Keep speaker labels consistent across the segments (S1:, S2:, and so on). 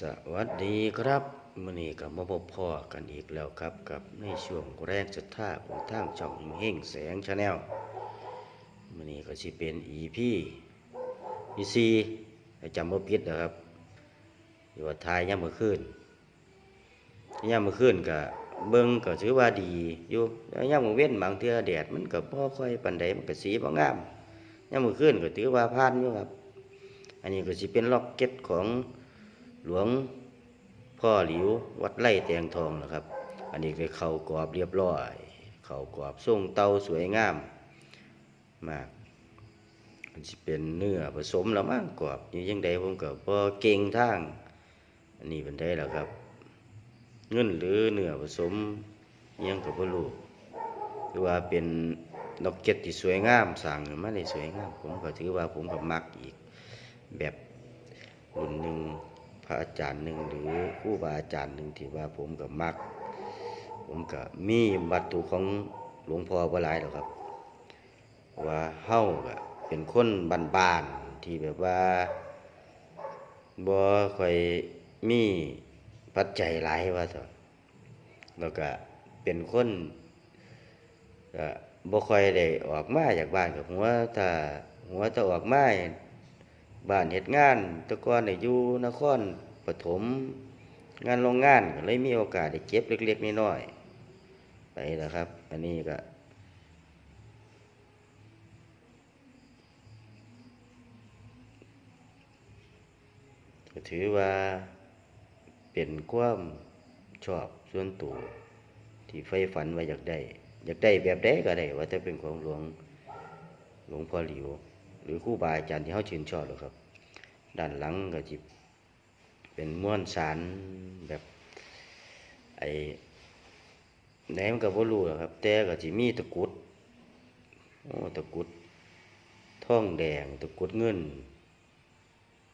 S1: สวัสดีครับมื่อนี้ก็มาพบพ่อกันอีกแล้วครับกับในช่วงแรงศรัทธาของทางช่องเฮงแสงชาแนลมื่อนี้ก็สิเป็น EP อีซีจำบ่ผิดนะครับอยู่ว่าทายย่ำเมื่อคืนย่ำเมื่อคืนก็เบิ่งก็ถือว่าดีอยู่แล้วย่ำมื้อเว้นบางเทื่อแดดมันก็บ่อค่อยปานใดมันก็สีบ่งามย่ำเมื่อคืนก็ถือว่าผ่านอยู่ครับ อันนี้ก็สิเป็นล็อกเก็ตของ หลวงพ่อหลิววัดไร่แตงทองนะครับ อันนี้ก็เขากรอบเรียบร้อย เขากรอบทรงเตาสวยงามมากมันสิเป็นเนื้อผสมแล้วมั้งกรอบนี่ยังใดผมก็บ่เก่งทางอันนี้เป็นได้แล้วครับ เงินหรือเนื้อผสมยังก็บ่รู้คือว่าเป็นดอกเก็ตที่สวยงามสร้างมาได้สวยงาม ผมก็ถือว่าผมก็มักอีกแบบรุ่นหนึ่ง พระอาจารย์หนึ่งหรือครูบาอาจารย์หนึ่งที่ว่าผมกับมัก ผมกับมีวัตถุของหลวงพ่อบ่หลายหรอกครับ ว่าเฮ้าก็เป็นคนบ้านๆที่แบบว่าบ่ค่อยมีปัจจัยหลายว่าเถอะแล้วก็เป็นคนก็บ่ค่อยได้ออกมาจากบ้านกับหัวถ้าหัวถ้าออกมา บ้านเฮ็ดงานต่ก่อนได้อยู่นครปฐมงานโรงงานก็เลยมีโอกาสได้เก็บเล็กๆน้อยๆไปแล้วครับ อันนี้ก็ถือว่าเป็นความชอบส่วนตัวที่ใฝ่ฝันไว้อยากได้ อยากได้แบบใดก็ได้ ว่าจะเป็นของหลวงหลวงพ่อหลิว หรือครูบาอาจารย์ที่เขาชื่นชอบหรอกครับ ด้านหลังก็จิเป็นม้วนสารแบบไอ้ไหนมก็บ่รู้หรอกครับ แต่ก็สิมีตะกุดโอ้ตะกุดท่องแดงตะกุดเงิน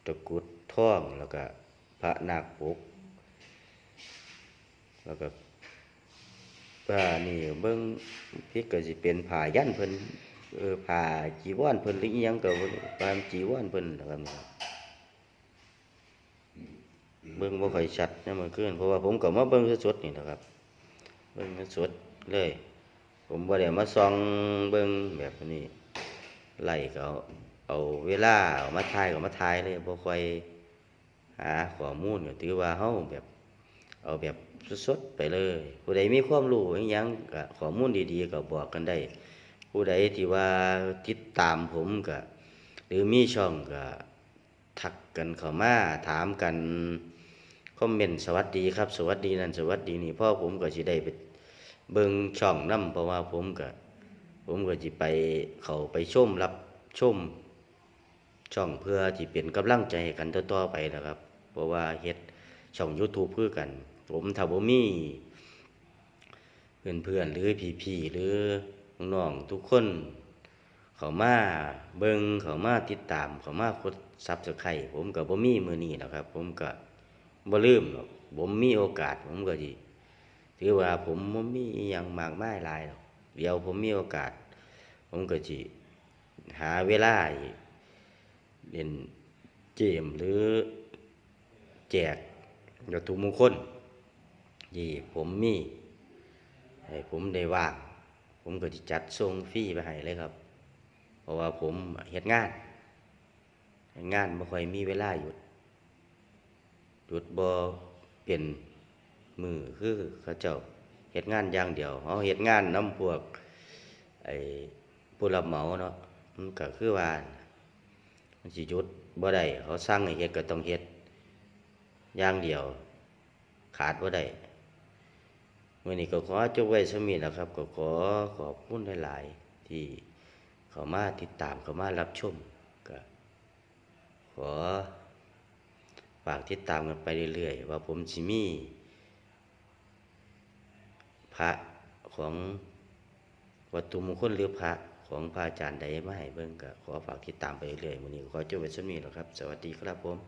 S1: ตะกุดท่องแล้วก็พระนาคปกแล้วก็ผ้านี่เบิ่งพิกก็สิเป็นผ้ายันเพิ่น เออผ่าจีวรเพิ่นหรือยังก็บ่รู้ตามจีวรเพิ่นนะครับเบิ่งบ่ค่อยชัดนะมื่อคืนเพราะว่าผมก็มาเบิ่งสดๆนี่นะครับ เบิ่งสดเลย ผมบ่ได้มาส่องเบิ่งแบบนี้ไล่ก็เอาเอาเวลาเอามาถ่ายก็มาถ่ายเลยบ่ค่อยหาข้อมูลก็ถือว่าเฮาแบบ เอาแบบสดๆไปเลย ผู้ใดมีความรู้อิหยังก็ข้อมูลดีๆก็บอกกันได้ ผู้ใดที่ว่าติดตามผมก็หรือมีช่องก็ทักกันเข้ามาถามกันคอมเมนต์สวัสดีครับ สวัสดีนั่นสวัสดีนี่พ่อผมก็สิได้ไปเบิ่งช่องนํเพราะว่าผมก็ผมก็สิไปเขาไปชมรับชมช่องเพื่อที่เป็นกำลังใจกันต่อๆไปนะครับ เพราะว่าเฮ็ดช่อง YouTube เพื่อกัน ผมถ้าบ่มีเพื่อนๆหรือพี่ๆหรือ น้องทุกคน เขามาเบิงเขามาติดตาม เขามากดซับสไครต์ผมก็บ่มีมือนี้นะครับ ผมก็บ่ลืมหรอกผมมีโอกาส ผมก็สิถือว่าผมบ่มีอิหยังมากมายหลายหรอกเดี๋ยวผมมีโอกาส ผมก็สิหาเวลาเล่นเกมหรือแจกวัตถุมงคลที่ผมมีให้ผมได้ว่าง ผมก็จะจัดส่งฟรีไปให้เลยครับ เพราะว่าผมเฮ็ดงานเฮ็ดงานไม่ค่อยมีเวลาหยุดหยุดบ่เป็นมือคือเขาเจ้าเฮ็ดงานอย่างเดียวเขาเฮ็ดงานนํพวกไอ้ผู้รับเหมาเนาะมันก็คือว่ามันสิหยุดบ่ได้เขาสั่งให้เฮ็ดก็ต้องเฮ็ดอย่างเดียว ขาดบ่ได้ มื่อนี้ก็ขอจบไว้สมีนะครับ ก็ขอขอบคุณหลาย ๆ ที่เข้ามาติดตามเข้ามารับชมก็ขอฝากติดตามกันไปเรื่อย ๆ ว่าผมสิมีพระของวัตถุมงคลหรือพระของพระอาจารย์ใดมาให้เบิ่งก็ขอฝากติดตามไปเรื่อยๆมื่อนี้ขอจบไว้สมีแล้วครับ สวัสดีครับผม